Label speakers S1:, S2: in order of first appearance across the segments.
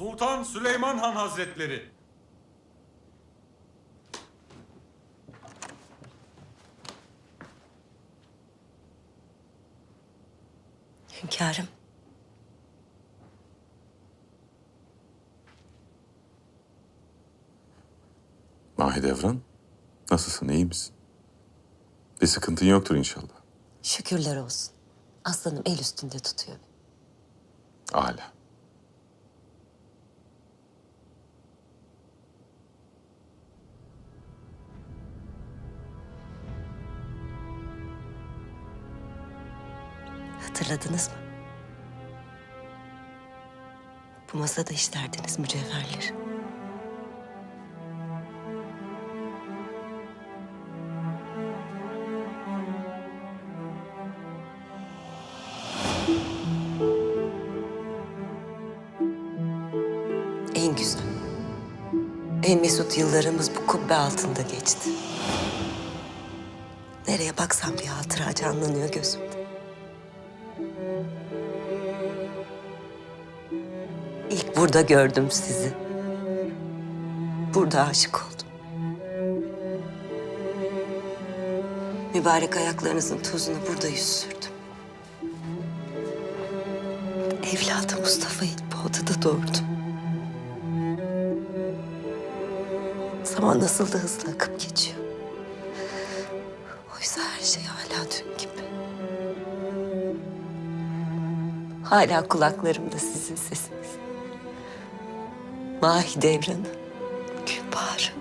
S1: Sultan Süleyman Han Hazretleri.
S2: Hünkârım.
S3: Mahidevran, nasılsın, iyi misin? Bir sıkıntın yoktur inşallah.
S2: Şükürler olsun. Aslanım el üstünde tutuyor.
S3: Âlâ.
S2: Hatırladınız mı? Bu masada işlerdiniz mücevherleri. En güzel, en mesut yıllarımız bu kubbe altında geçti. Nereye baksam bir hatıra canlanıyor gözümde. İlk burada gördüm sizi. Burada aşık oldum. Mübarek ayaklarınızın tozunu burada yüz sürdüm. Evladı Mustafa'yı bu odada doğurdum. Zaman nasıl da hızlı akıp geçiyor. Oysa her şey hala dün gibi. Hala kulaklarımda sizin sesiniz. Mahidevran'ı, Gülbahar'ı.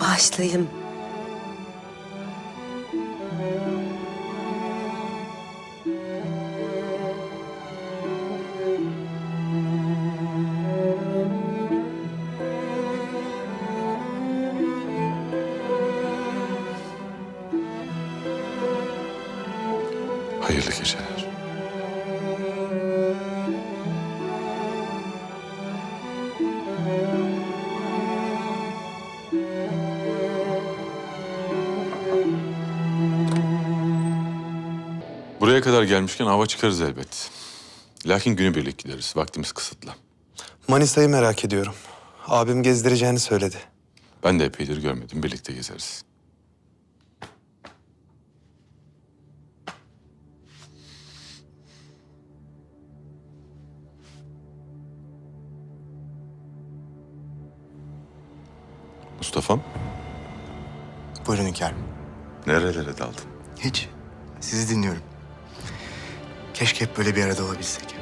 S2: Bağışlayın.
S3: Hayırlı geceler. Buraya kadar gelmişken hava çıkarız elbet. Lakin günübirlik gideriz. Vaktimiz kısıtlı.
S4: Manisa'yı merak ediyorum. Abim gezdireceğini söyledi.
S3: Ben de epeydir görmedim. Birlikte gezeriz. Mustafa'm,
S5: Buyurun hünkârım.
S3: nerelere daldın?
S5: Hiç. Sizi dinliyorum. Keşke hep böyle bir arada olabilsek.